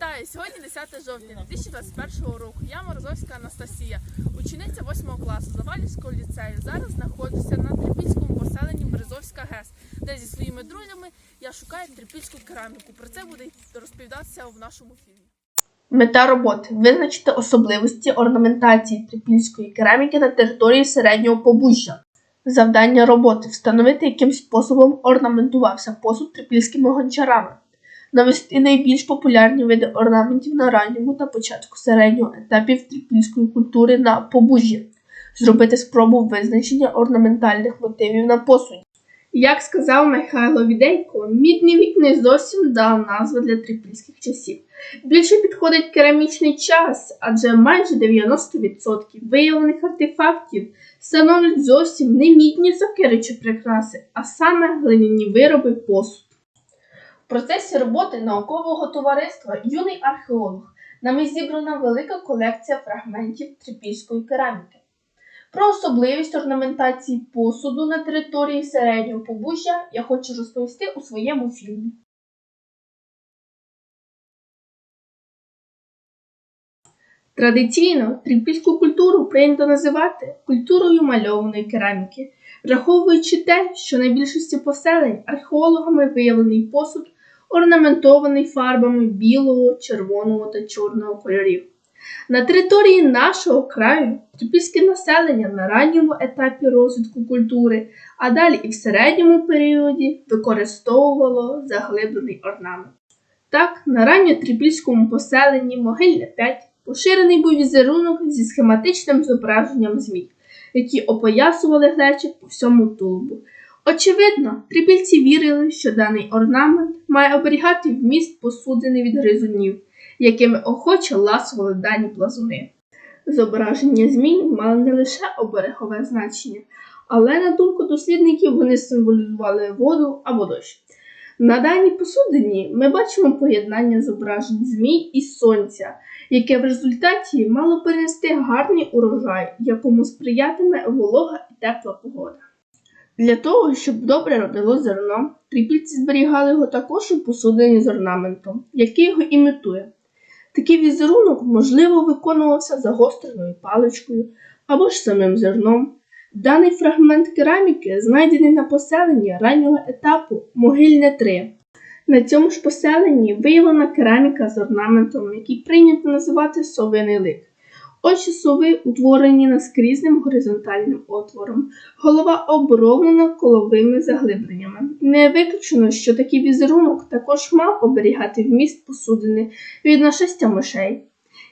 Вітаю! Сьогодні 10 жовтня 2021 року. Я Морозовська Анастасія, учениця 8 класу Завалівського ліцею. Зараз знаходжуся на Трипільському поселенні Березовська ГЕС, де зі своїми друзями я шукаю трипільську кераміку. Про це буде розповідатися в нашому фільмі. Мета роботи визначити особливості орнаментації трипільської кераміки на території середнього побужжя. Завдання роботи встановити, яким способом орнаментувався посуд трипільськими гончарами, навести найбільш популярні види орнаментів на ранньому та початку середнього етапів трипільської культури на побужжі, зробити спробу визначення орнаментальних мотивів на посуді. Як сказав Михайло Відейко, мідний вік не зовсім дав назву для трипільських часів. Більше підходить керамічний час, адже майже 90% виявлених артефактів становлять зовсім не мідні сокири чи прикраси, а саме глиняні вироби посуд. Процесі роботи наукового товариства юний археолог нами зібрана велика колекція фрагментів трипільської кераміки. Про особливість орнаментації посуду на території середнього побужжя я хочу розповісти у своєму фільмі. Традиційно трипільську культуру прийнято називати культурою мальованої кераміки, враховуючи те, що на більшості поселень археологами виявлений посуд орнаментований фарбами білого, червоного та чорного кольорів. На території нашого краю трипільське населення на ранньому етапі розвитку культури, а далі і в середньому періоді використовувало заглиблений орнамент. Так, на ранньотрипільському поселенні Могильне 5 поширений був візерунок зі схематичним зображенням змій, які опоясували глечик по всьому тулубу. Очевидно, трипільці вірили, що даний орнамент має оберігати вміст посудини від гризунів, якими охоче ласували дані плазуни. Зображення змій мали не лише оберегове значення, але, на думку дослідників, вони символізували воду або дощ. На даній посудині ми бачимо поєднання зображень змій і сонця, яке в результаті мало принести гарний урожай, якому сприятиме волога і тепла погода. Для того, щоб добре родило зерно, трипільці зберігали його також у посудині з орнаментом, який його імітує. Такий візерунок, можливо, виконувався загостреною паличкою або ж самим зерном. Даний фрагмент кераміки знайдений на поселенні раннього етапу Могильне 3. На цьому ж поселенні виявлена кераміка з орнаментом, який прийнято називати совиний лик. Очі сови утворені наскрізним горизонтальним отвором, голова оброблена коловими заглибленнями. Не виключено, що такий візерунок також мав оберігати вміст посудини від нашестя мишей,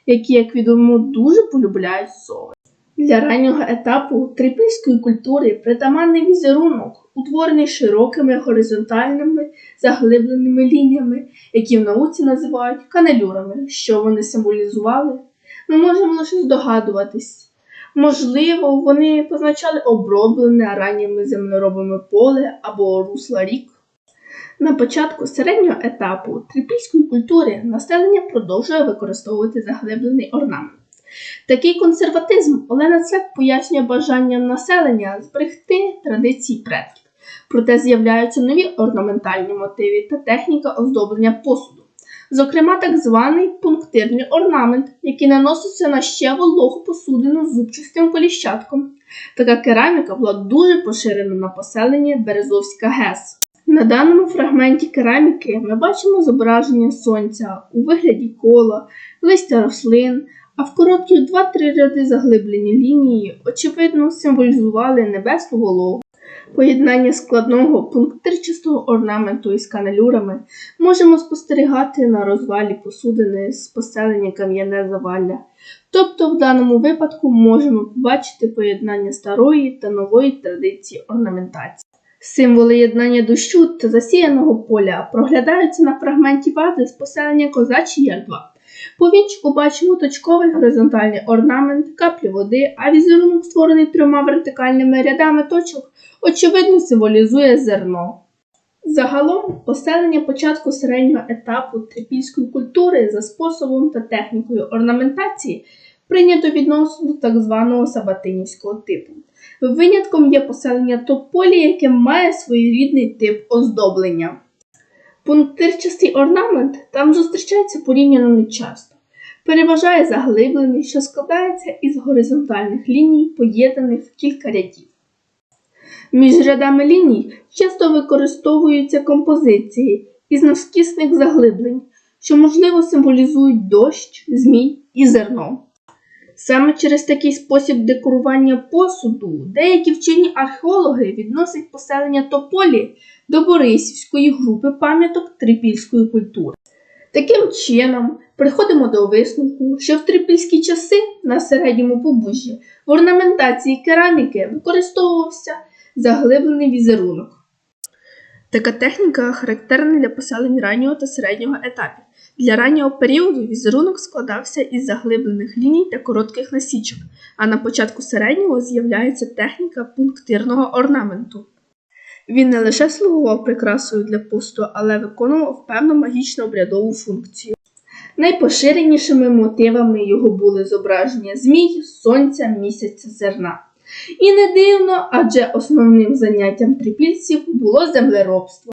які, як відомо, дуже полюбляють сови. Для раннього етапу трипільської культури притаманний візерунок, утворений широкими горизонтальними заглибленими лініями, які в науці називають каналюрами. Що вони символізували? Ми можемо лише здогадуватись. Можливо, вони позначали оброблене ранніми землеробами поле або русла рік. На початку середнього етапу трипільської культури населення продовжує використовувати заглиблений орнамент. Такий консерватизм Олена Цек пояснює бажанням населення зберегти традиції предків, проте з'являються нові орнаментальні мотиви та техніка оздоблення посуду. Зокрема, так званий пунктирний орнамент, який наноситься на ще вологу посудину з зубчастим коліщатком. Така кераміка була дуже поширена на поселенні Березовська ГЕС. На даному фрагменті кераміки ми бачимо зображення сонця у вигляді кола, листя рослин, а в короткі 2-3 ряди заглиблені лінії, очевидно, символізували небесну голову. Поєднання складного пунктирчастого орнаменту із каналюрами можемо спостерігати на розвалі посудини з поселення кам'яне завалля. Тобто в даному випадку можемо побачити поєднання старої та нової традиції орнаментації. Символи єднання дощу та засіяного поля проглядаються на фрагменті вази з поселення Козачий Яр-2. По вінчику бачимо точковий горизонтальний орнамент, каплі води, а візерунок, створений трьома вертикальними рядами точок, очевидно символізує зерно. Загалом, поселення початку середнього етапу трипільської культури за способом та технікою орнаментації прийнято відносно до так званого сабатинівського типу. Винятком є поселення Тополі, яке має своєрідний тип оздоблення. Пунктирчастий орнамент там зустрічається порівняно нечасто. Переважає заглиблений, що складається із горизонтальних ліній, поєднаних в кілька рядів. Між рядами ліній часто використовуються композиції із навскісних заглиблень, що можливо символізують дощ, змій і зерно. Саме через такий спосіб декорування посуду деякі вчені археологи відносять поселення Тополі до Борисівської групи пам'яток трипільської культури. Таким чином, приходимо до висновку, що в трипільські часи на середньому побужжі в орнаментації кераміки використовувався заглиблений візерунок. Така техніка характерна для поселень раннього та середнього етапів. Для раннього періоду візерунок складався із заглиблених ліній та коротких насічок, а на початку середнього з'являється техніка пунктирного орнаменту. Він не лише слугував прикрасою для посту, але виконував певну магічно обрядову функцію. Найпоширенішими мотивами його були зображення змій, сонця, місяця, зерна. І не дивно, адже основним заняттям трипільців було землеробство.